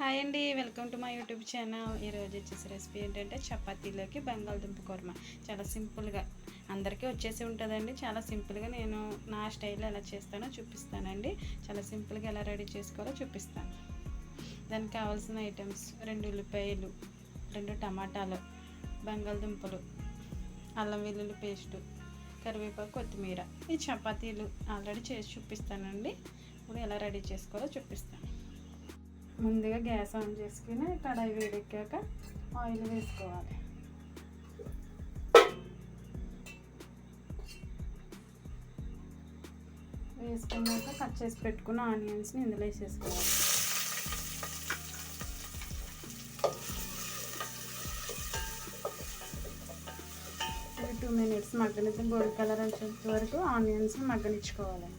Hi అండి welcome to my YouTube channel. ఈరోజు వచ్చేసి రెసిపీ ఏంటంటే చపాతీలోకి బంగాళదుంప కూర్మ. చాలా సింపుల్గా అందరికీ వచ్చేసి ఉంటుందండి. చాలా సింపుల్గా నేను నా స్టైల్లో ఎలా చేస్తానో చూపిస్తానండి. చాలా సింపుల్గా ఎలా రెడీ చేసుకోవాలో చూపిస్తాను. దానికి కావాల్సిన ఐటమ్స్ రెండు ఉల్లిపాయలు రెండు టమాటాలు బంగాళదుంపలు అల్లం వెల్లుల్లి పేస్టు కరివేపాకు కొత్తిమీర. ఈ చపాతీలు ఆల్రెడీ చేసి చూపిస్తానండి. ఇప్పుడు ఎలా రెడీ చేసుకోవాలో చూపిస్తాను. ముందుగా గ్యాస్ ఆన్ చేసుకుని కడాయి వేడెక్కాక ఆయిల్ వేసుకోవాలి. వేసుకున్నాక కట్ చేసి పెట్టుకున్న ఆనియన్స్ని ఇందులో వేసేసుకోవాలి. టూ మినిట్స్ మగ్గనిద్దాం. గోల్డ్ కలర్ వచ్చేంత వరకు ఆనియన్స్ని మగ్గనిచ్చుకోవాలి.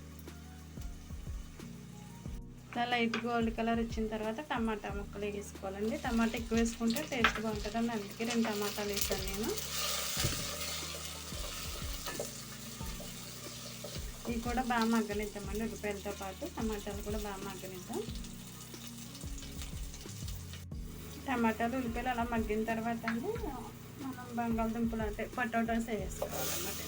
ఇట్లా లైట్ గోల్డ్ కలర్ వచ్చిన తర్వాత టమాటా ముక్కలు వేసుకోవాలండి. టమాటా ఎక్కువ వేసుకుంటే టేస్ట్ బాగుంటుందండి. అందుకే రెండు టమాటాలు వేసాను నేను. ఇవి కూడా బాగా మగ్గనిద్దామండి ఉల్లిపాయలతో పాటు. టమాటాలు కూడా బాగా మగ్గనిద్దాం. టమాటాలు ఉల్లిపాయలు అలా మగ్గిన తర్వాత అండి మనం బంగాళదుంపలు అంటే పొటాటోస్ వేసుకోవాలన్నమాట.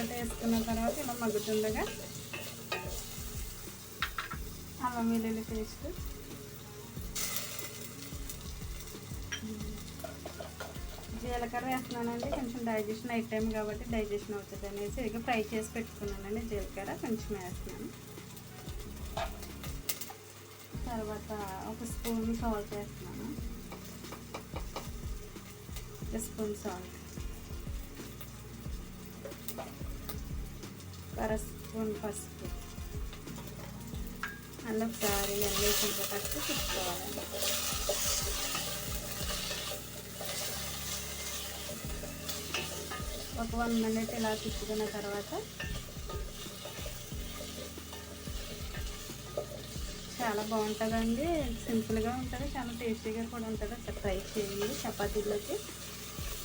పొటాటో వేసుకున్న తర్వాత ఇలా మగ్గుతుండగా అల్లం వెల్లుల్లి పేస్ట్. జీలకర్ర వేస్తున్నానండి. కొంచెం డైజెషన్ నైట్ టైం కాబట్టి డైజెషన్ అవుతుంది అనేసి ఇక ఫ్రై చేసి పెట్టుకున్నానండి. జీలకర్ర కొంచెం వేస్తున్నాను. తర్వాత ఒక స్పూన్ సాల్ట్ వేస్తున్నాను. Spoon salt. అర స్పూన్ పసుపు. అలా ఒకసారి అన్నీ కొంచెం ఫస్ట్ తిప్పుకోవాలి ఒక వన్ మినిట్ ఇలా తిప్పుకున్న తర్వాత చాలా బాగుంటుందండి. సింపుల్గా ఉంటుంది. చాలా టేస్టీగా కూడా ఉంటుంది. ఒకసారి ట్రై చేయండి చపాతీలోకి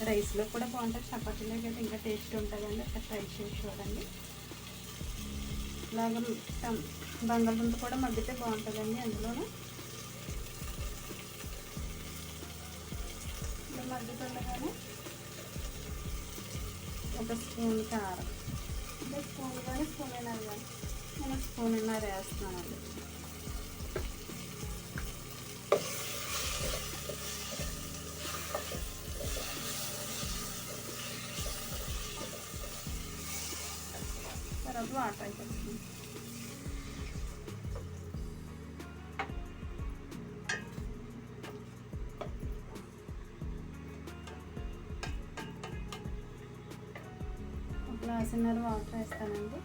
రైస్లో కూడా బాగుంటుంది. చపాతీలోకి అయితే ఇంకా టేస్ట్ ఉంటుందండి. ఒకసారి ట్రై చేసి చూడండి. ఇలాగ బంగాళదుంప కూడా మగ్గితే బాగుంటుందండి అందులోనూ. ఇలా మగ్గుతుండగానే ఒక స్పూన్ కారం. అంటే స్పూన్ కానీ స్పూన్ అయినారు కానీ నేను స్పూన్ అయినా వేస్తున్నానండి తర్వాత వాటర్ టైప్ ఒక గ్లాసున్నర వాటర్ వేస్తానండి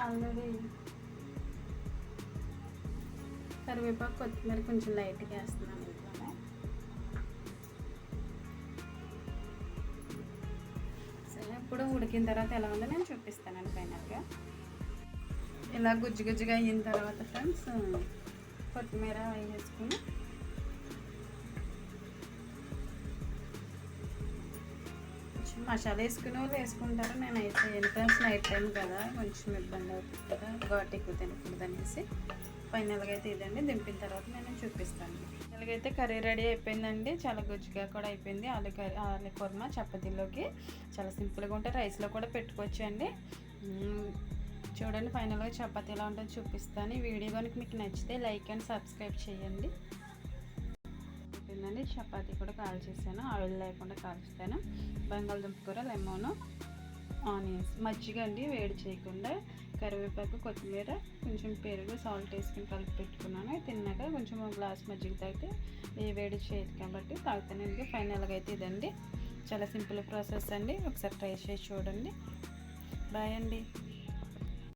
ఆల్రెడీ కరివేపాకు కొత్తిమీర కొంచెం లైట్గా వేస్తున్నాను కూడా ఉడికిన తర్వాత ఎలా ఉందో నేను చూపిస్తానండి ఫైనల్గా. ఇలా గుజ్జు గుజ్జుగా అయిన తర్వాత ఫ్రెండ్స్ కొత్తిమీర వేసుకుని మసాలా వేసుకునే వాళ్ళు వేసుకుంటారు. నేను అయితే ఎంత నైట్ టైం కదా కొంచెం ఇబ్బంది అవుతుంది కదా ఘాట్ ఎక్కువ తినకూడదు అనేసి. ఫైనల్గా అయితే ఇదండి. దింపిన తర్వాత నేను చూపిస్తాను. ఇలాగైతే కర్రీ రెడీ అయిపోయిందండి. చాలా గుజ్జుగా కూడా అయిపోయింది. ఆలు కర్రీ ఆలు కుర్మ చపాతీలోకి చాలా సింపుల్గా ఉంటే రైస్లో కూడా పెట్టుకోవచ్చు అండి చూడండి ఫైనల్గా చపాతీ ఎలా ఉంటుందో చూపిస్తాను. ఈ వీడియో కనుక మీకు నచ్చితే లైక్ అండ్ సబ్స్క్రైబ్ చేయండి. అయిపోయిందండి చపాతీ కూడా కాల్ చేశాను. ఆయిల్ లేకుండా కాల్చుతాను. బంగాళదుంప కూర లెమోను ఆనియన్స్. మజ్జిగ అండి వేడి చేయకుండా కరివేపాకు కొత్తిమీర కొంచెం పెరుగు సాల్ట్ వేసుకుని కలిపి పెట్టుకున్నాను. తిన్నాక కొంచెం గ్లాస్ మజ్జిగ తాగితే ఏ వేడి చేయదు కాబట్టి తాగుతాను. ఫైనల్గా అయితే ఇదండి. చాలా సింపుల్ ప్రాసెస్ అండి. ఒకసారి ట్రై చేసి చూడండి. బాయ్ అండి.